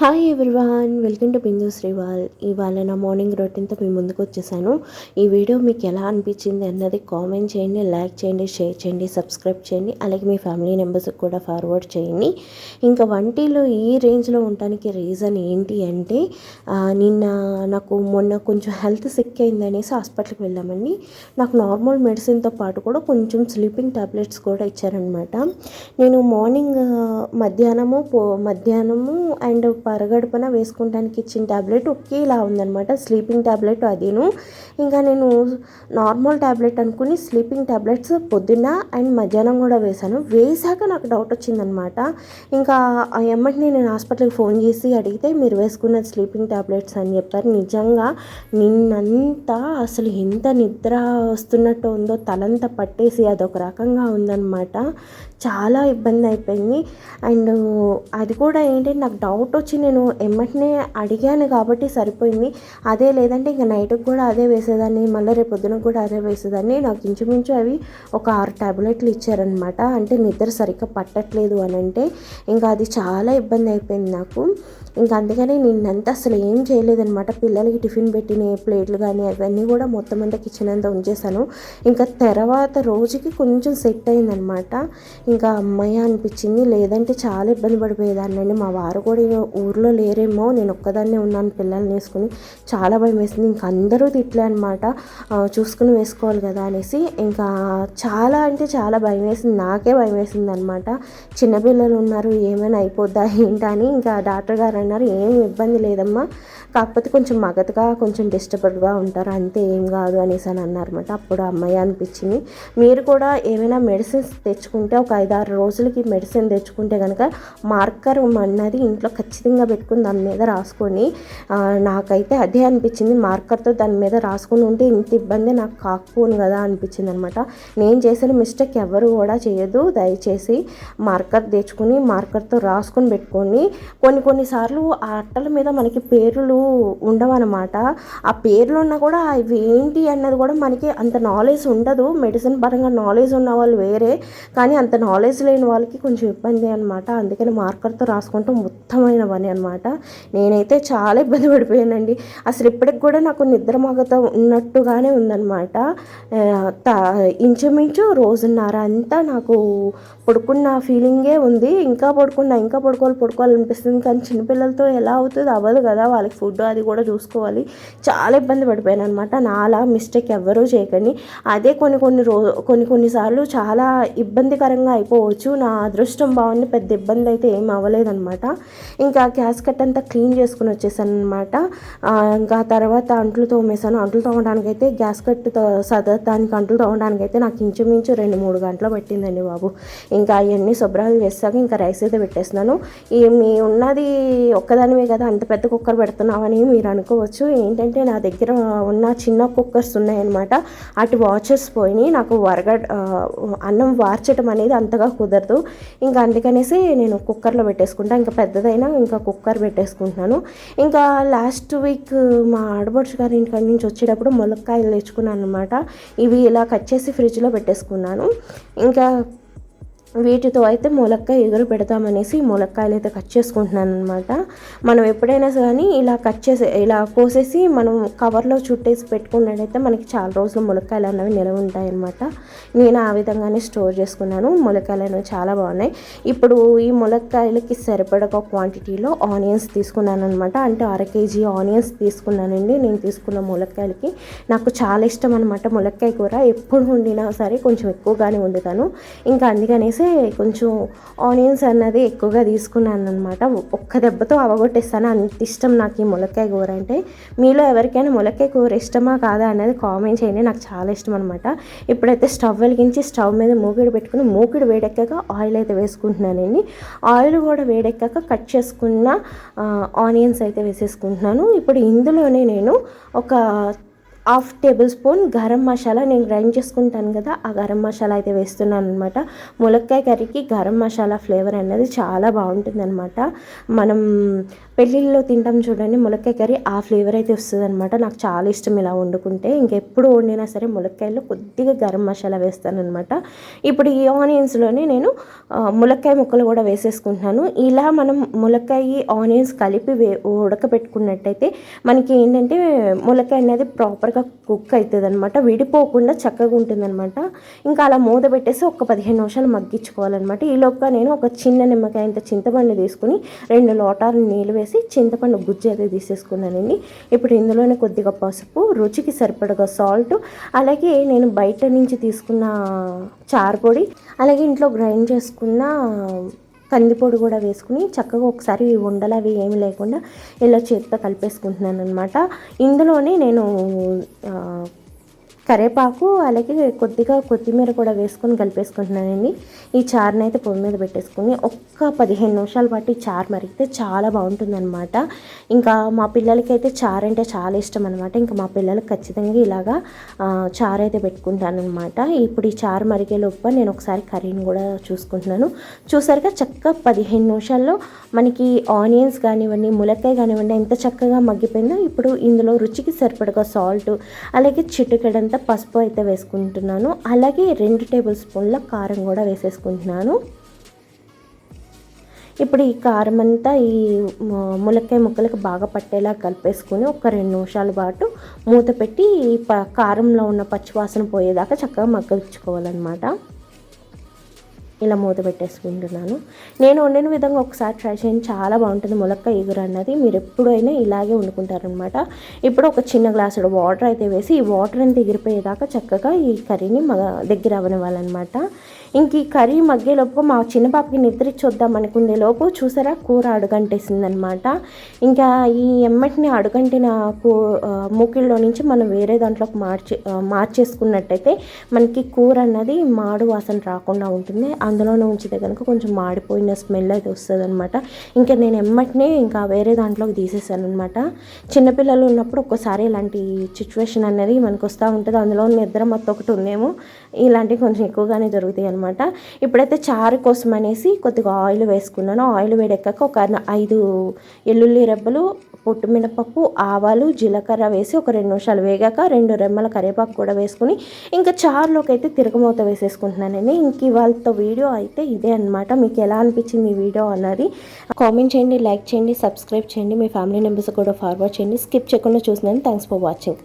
Hi everyone welcome to Bindu Srival ఇవాళ నా morning రొటీన్తో మీ ముందుకు వచ్చేసాను. ఈ వీడియో మీకు ఎలా అనిపించింది అన్నది కామెంట్ చేయండి లైక్ చేయండి షేర్ చేయండి సబ్స్క్రైబ్ చేయండి అలాగే మీ ఫ్యామిలీ మెంబర్స్కి కూడా ఫార్వర్డ్ చేయండి. ఇంకా వంటిలో ఈ రేంజ్లో ఉండడానికి రీజన్ ఏంటి అంటే నిన్న నాకు మొన్న కొంచెం హెల్త్ సిక్ అయిందనేసి హాస్పిటల్కి వెళ్ళామండి. నాకు నార్మల్ మెడిసిన్తో పాటు కూడా కొంచెం స్లీపింగ్ టాబ్లెట్స్ కూడా ఇచ్చారనమాట నేను మార్నింగ్ మధ్యాహ్నము పో మధ్యాహ్నము అండ్ పరగడుపున వేసుకోవడానికి ఇచ్చిన టాబ్లెట్ ఒకేలా ఉందనమాట స్లీపింగ్ టాబ్లెట్ అదిను. ఇంకా నేను నార్మల్ టాబ్లెట్ అనుకుని స్లీపింగ్ టాబ్లెట్స్ పొద్దున్న అండ్ మధ్యాహ్నం కూడా వేశాను. వేశాక నాకు డౌట్ వచ్చిందనమాట ఇంకా ఆ ఎమ్మటిని నేను హాస్పిటల్కి ఫోన్ చేసి అడిగితే మీరు వేసుకున్న స్లీపింగ్ టాబ్లెట్స్ అని చెప్పారు. నిజంగా నిన్నంతా అసలు ఎంత నిద్ర వస్తున్నట్టు ఉందో తలంతా పట్టేసి అదొక రకంగా ఉందన్నమాట. చాలా ఇబ్బంది అయిపోయింది. అండ్ అది కూడా ఏంటి నాకు డౌట్ వచ్చింది. నేను ఎమ్మటనే అడిగాను కాబట్టి సరిపోయింది. అదే లేదంటే ఇంకా నైట్కి కూడా అదే వేసేదాన్ని మళ్ళీ రేపు పొద్దున కూడా అదే వేసేదాన్ని. నాకు ఇంచుమించు అవి ఒక ఆరు టాబ్లెట్లు ఇచ్చారనమాట అంటే నిద్ర సరిగ్గా పట్టట్లేదు అని అంటే ఇంకా అది చాలా ఇబ్బంది అయిపోయింది నాకు. ఇంకా అందుకని నిన్నంతా అసలు ఏం చేయలేదనమాట పిల్లలకి టిఫిన్ పెట్టిన ప్లేట్లు కానీ అవన్నీ కూడా మొత్తం అంతా కిచెన్ అంతా ఉంచేసాను ఇంకా తర్వాత రోజుకి కొంచెం సెట్ అయిందనమాట ఇంకా అమ్మాయి అనిపించింది. లేదంటే చాలా ఇబ్బంది పడిపోయేదాన్ని మా వారు కూడా ఇక ఊర్లో లేరేమో నేను ఒక్కదాన్నే ఉన్నాను పిల్లల్ని వేసుకుని చాలా భయం వేసింది. ఇంకా అందరూ తిట్లే అనమాట చూసుకుని వేసుకోవాలి కదా అనేసి ఇంకా చాలా అంటే చాలా భయం వేసింది. నాకే భయం వేసింది అనమాట చిన్నపిల్లలు ఉన్నారు ఏమైనా అయిపోద్దా ఏంటని ఇంకా డాక్టర్ గారు అన్నారు ఏం ఇబ్బంది లేదమ్మా. కాకపోతే కొంచెం మగతగా కొంచెం డిస్టర్బ్డ్గా ఉంటారు. అంతే ఏం కాదు అనేసి అని అన్నారన్నమాట. అప్పుడు అమ్మాయి అనిపించింది. మీరు కూడా ఏమైనా మెడిసిన్స్ తెచ్చుకుంటే ఒక ఐదారు రోజులకి మెడిసిన్ తెచ్చుకుంటే కనుక మార్కర్ అన్నది ఇంట్లో ఖచ్చితంగా పెట్టుకుని దాని మీద రాసుకొని నాకైతే అదే అనిపించింది. మార్కర్తో దాని మీద రాసుకొని ఉంటే ఇంత ఇబ్బంది నాకు కాకపోను కదా అనిపించింది అనమాట నేను చేసిన మిస్టేక్ ఎవరు కూడా చేయదు దయచేసి మార్కర్ తెచ్చుకుని మార్కర్తో రాసుకొని పెట్టుకొని కొన్ని కొన్నిసార్లు ఆ అట్టల మీద మనకి పేర్లు ఉండవన్నమాట. ఆ పేర్లు ఉన్నా కూడా అవి ఏంటి అన్నది కూడా మనకి అంత నాలెడ్జ్ ఉండదు. మెడిసిన్ పరంగా నాలెడ్జ్ ఉన్న వాళ్ళు వేరే. కానీ అంత నాలెడ్జ్ లేని వాళ్ళకి కొంచెం ఇబ్బంది అనమాట అందుకని మార్కర్తో రాసుకుంటాం మొత్తమైన పని అనమాట నేనైతే చాలా ఇబ్బంది పడిపోయానండి. అసలు ఇప్పటికి కూడా నాకు నిద్ర మగత ఉన్నట్టుగానే ఉందన్నమాట. త ఇంచుమించు రోజున్నర అంతా నాకు పడుకున్న ఫీలింగే ఉంది. ఇంకా పడుకున్నా ఇంకా పడుకోవాలి పడుకోవాలి అనిపిస్తుంది. కానీ చిన్నపిల్లలతో ఎలా అవుతుంది అవ్వదు కదా. వాళ్ళకి ఫుడ్ అది కూడా చూసుకోవాలి. చాలా ఇబ్బంది పడిపోయాను అనమాట నాలా మిస్టేక్ ఎవ్వరూ చేయకండి. అదే కొన్ని కొన్ని రో కొన్ని కొన్నిసార్లు చాలా ఇబ్బందికరంగా అయిపోవచ్చు. నా అదృష్టం బాగుంది పెద్ద ఇబ్బంది అయితే ఏం అవ్వలేదన్నమాట. ఇంకా గ్యాస్ కట్ అంతా క్లీన్ చేసుకుని వచ్చేసాను అనమాట ఇంకా తర్వాత అంట్లు తోమేశాను. అంట్లు తోమడానికి అయితే గ్యాస్ కట్ సదతానికి అంట్లు తోమడానికి అయితే నాకు ఇంచుమించు రెండు మూడు గంటలు పట్టిందండి బాబు. ఇంకా అవన్నీ శుభ్రాలు చేస్తాక ఇంకా రైస్ అయితే పెట్టేస్తున్నాను. ఈ మీ ఉన్నది ఒక్కదానివే కదా అంత పెద్ద కుక్కర్ పెడుతున్నామని మీరు అనుకోవచ్చు. ఏంటంటే నా దగ్గర ఉన్న చిన్న కుక్కర్స్ ఉన్నాయన్నమాట. అటు వాచెస్ పోయినాయి. నాకు వరగ అన్నం వార్చడం అనేది అంతగా కుదరదు. ఇంకా అందుకనేసి నేను కుక్కర్లో పెట్టేసుకుంటా. ఇంకా పెద్దదైనా ఇంకా కుక్కర్ పెట్టేసుకుంటున్నాను. ఇంకా లాస్ట్ వీక్ మా ఆడబడుచు గారి ఇంటికాడ నుంచి వచ్చేటప్పుడు ములక్కాయలు తెచ్చుకున్నాను అనమాట ఇవి ఇలా కట్ చేసి ఫ్రిడ్జ్లో పెట్టేసుకున్నాను. ఇంకా వీటితో అయితే ములక్కాయ ఎగురు పెడతామనేసి ములక్కాయలు అయితే కట్ చేసుకుంటున్నాను అనమాట మనం ఎప్పుడైనా కానీ ఇలా కట్ చేసి ఇలా కోసేసి మనం కవర్లో చుట్టేసి పెట్టుకున్నట్టయితే మనకి చాలా రోజులు ములక్కాయలు అనేవి నిలవ ఉంటాయి అనమాట నేను ఆ విధంగానే స్టోర్ చేసుకున్నాను. ములక్కాయలు అనేవి చాలా బాగున్నాయి. ఇప్పుడు ఈ ములక్కాయలకి సరిపడక క్వాంటిటీలో ఆనియన్స్ తీసుకున్నాను అనమాట అంటే అర కేజీ ఆనియన్స్ తీసుకున్నానండి నేను తీసుకున్న ములక్కాయలకి. నాకు చాలా ఇష్టం అనమాట ములక్కాయ కూర. ఎప్పుడు వండినా సరే కొంచెం ఎక్కువగానే వండుతాను. ఇంకా అందుకనేసి కొంచెం ఆనియన్స్ అన్నది ఎక్కువగా తీసుకున్నాను అనమాట ఒక్క దెబ్బతో అవగొట్టేస్తాను. అంత ఇష్టం నాకు ఈ ములక్కాయ కూర అంటే. మీలో ఎవరికైనా ములక్కాయ కూర ఇష్టమా కాదా అనేది కామెంట్ చేయండి. నాకు చాలా ఇష్టం అనమాట ఇప్పుడైతే స్టవ్ వెలిగించి స్టవ్ మీద మూకిడి పెట్టుకుని మూకిడి వేడెక్కాక ఆయిల్ అయితే వేసుకుంటున్నానండి ఆయిల్ కూడా వేడెక్కాక కట్ చేసుకున్న ఆనియన్స్ అయితే వేసేసుకుంటున్నాను. ఇప్పుడు ఇందులోనే నేను ఒక half tablespoon garam masala నేను గ్రైండ్ చేసుకుంటాను కదా ఆ గరం మసాలా అయితే వేస్తున్నాను అనమాట ములక్కాయ కర్రీకి గరం మసాలా ఫ్లేవర్ అనేది చాలా బాగుంటుంది అనమాట మనం పెళ్ళిళ్ళలో తింటాం చూడండి ములక్కాయ కర్రీ ఆ ఫ్లేవర్ అయితే వస్తుంది అనమాట నాకు చాలా ఇష్టం ఇలా వండుకుంటే. ఇంకెప్పుడు వండినా సరే ములక్కాయలో కొద్దిగా గరం మసాలా వేస్తాను అనమాట ఇప్పుడు ఈ ఆనియన్స్లోనే నేను ములక్కాయ ముక్కలు కూడా వేసేసుకుంటున్నాను. ఇలా మనం ములక్కాయ ఆనియన్స్ కలిపి వే ఉడకబెట్టుకున్నట్టయితే మనకి ఏంటంటే ములక్కాయ అనేది ప్రాపర్ ప్రాపర్గా కుక్ అవుతుంది అనమాట విడిపోకుండా చక్కగా ఉంటుంది అనమాట ఇంకా అలా మూత పెట్టేసి ఒక పదిహేను నిమిషాలు మగ్గించుకోవాలన్నమాట. ఈలోపుగా నేను ఒక చిన్న నిమ్మకాయ ఇంత చింతపండు తీసుకుని రెండు లోటాలు నీళ్ళు వేసి చింతపండు గుజ్జు అయితే తీసేసుకున్నానండి ఇప్పుడు ఇందులోనే కొద్దిగా పసుపు రుచికి సరిపడగా సాల్ట్ అలాగే నేను బయట నుంచి తీసుకున్న చారుపొడి అలాగే ఇంట్లో గ్రైండ్ చేసుకున్న కందిపొడి కూడా వేసుకుని చక్కగా ఒకసారి ఉండలు అవి ఏమి లేకుండా ఇలా చేతితో కలిపేసుకుంటున్నాను అనమాట ఇందులోనే నేను కరేపాకు అలాగే కొద్దిగా కొత్తిమీర కూడా వేసుకొని కలిపేసుకుంటున్నానండి. ఈ చారుని అయితే పొయ్యి మీద పెట్టేసుకుని ఒక్క పదిహేను నిమిషాల పాటు ఈ చారు మరిగితే చాలా బాగుంటుందన్నమాట. ఇంకా మా పిల్లలకి అయితే చారు అంటే చాలా ఇష్టం అనమాట ఇంకా మా పిల్లలకి ఖచ్చితంగా ఇలాగా చారు అయితే పెట్టుకుంటానమాట ఇప్పుడు ఈ చారు మరిగే లోపు నేను ఒకసారి కర్రీని కూడా చూసుకుంటున్నాను. చూసారుగా చక్కగా పదిహేను నిమిషాల్లో మనకి ఆనియన్స్ కానివ్వండి ములక్కాయ కానివ్వండి ఎంత చక్కగా మగ్గిపోయిందో ఇప్పుడు ఇందులో రుచికి సరిపడగా సాల్ట్ అలాగే చిట్టుకడంతా పసుపు అయితే వేసుకుంటున్నాను. అలాగే రెండు టేబుల్ స్పూన్ల కారం కూడా వేసేసుకుంటున్నాను. ఇప్పుడు ఈ కారం అంతా ఈ ములక్కాయ ముక్కలకు బాగా పట్టేలా కలిపేసుకుని ఒక రెండు నిమిషాల పాటు మూత పెట్టి ఈ ప కారంలో ఉన్న పచ్చివాసన పోయేదాకా చక్కగా మగ్గించుకోవాలన్నమాట. ఇలా మూత పెట్టేసుకుంటున్నాను. నేను వండిన విధంగా ఒకసారి ట్రై చేయండి. చాలా బాగుంటుంది. ములక్కాయ ఎగురు అన్నది మీరు ఎప్పుడైనా ఇలాగే వండుకుంటారనమాట ఇప్పుడు ఒక చిన్న గ్లాసుడు వాటర్ అయితే వేసి ఈ వాటర్ అంతా ఎగిరిపోయేదాకా చక్కగా ఈ కర్రీని మగ దగ్గర అవనివ్వాలన్నమాట. ఇంక ఈ కర్రీ మగ్గేలోపు మా చిన్న పాపకి నిద్రించొద్దాం అనుకునే లోపు చూసారా? కూర అడుగంటేసిందనమాట ఇంకా ఈ ఎమ్మటిని అడుగంటిన కూ మూకిల్లో నుంచి మనం వేరే దాంట్లోకి మార్చి మార్చేసుకున్నట్టయితే మనకి కూర అన్నది మాడు వాసన రాకుండా ఉంటుంది. అందులోనే ఉంచితే కనుక కొంచెం మాడిపోయిన స్మెల్ అయితే వస్తుంది అనమాట ఇంకా నేను ఎమ్మటినే ఇంకా వేరే దాంట్లోకి తీసేసాను అనమాట చిన్నపిల్లలు ఉన్నప్పుడు ఒక్కసారి ఇలాంటి సిచ్యువేషన్ అనేది మనకు వస్తూ ఉంటుంది. అందులో నిద్ర మొత్తం ఒకటి ఉందేమో ఇలాంటివి కొంచెం ఎక్కువగానే జరుగుతాయి అనమాట ఇప్పుడైతే చారు కోసం అనేసి కొద్దిగా ఆయిల్ వేసుకున్నాను. ఆయిల్ వేడెక్కాక ఒక ఐదు ఎల్లుల్లి రెబ్బలు పొట్టు మినపప్పు ఆవాలు జీలకర్ర వేసి ఒక రెండు నిమిషాలు వేగాక రెండు రెమ్మల కరివేపాకు కూడా వేసుకుని ఇంకా చారులోకి అయితే తిరగమూత వేసేసుకుంటున్నానండి. ఇంక ఇవాళతో వీడియో అయితే ఇదే అనమాట మీకు ఎలా అనిపించింది ఈ వీడియో అన్నది కామెంట్ చేయండి లైక్ చేయండి సబ్స్క్రైబ్ చేయండి. మీ ఫ్యామిలీ మెంబర్స్ కూడా ఫార్వర్డ్ చేయండి. స్కిప్ చేయకుండా చూసినాను థ్యాంక్స్ ఫర్ వాచింగ్.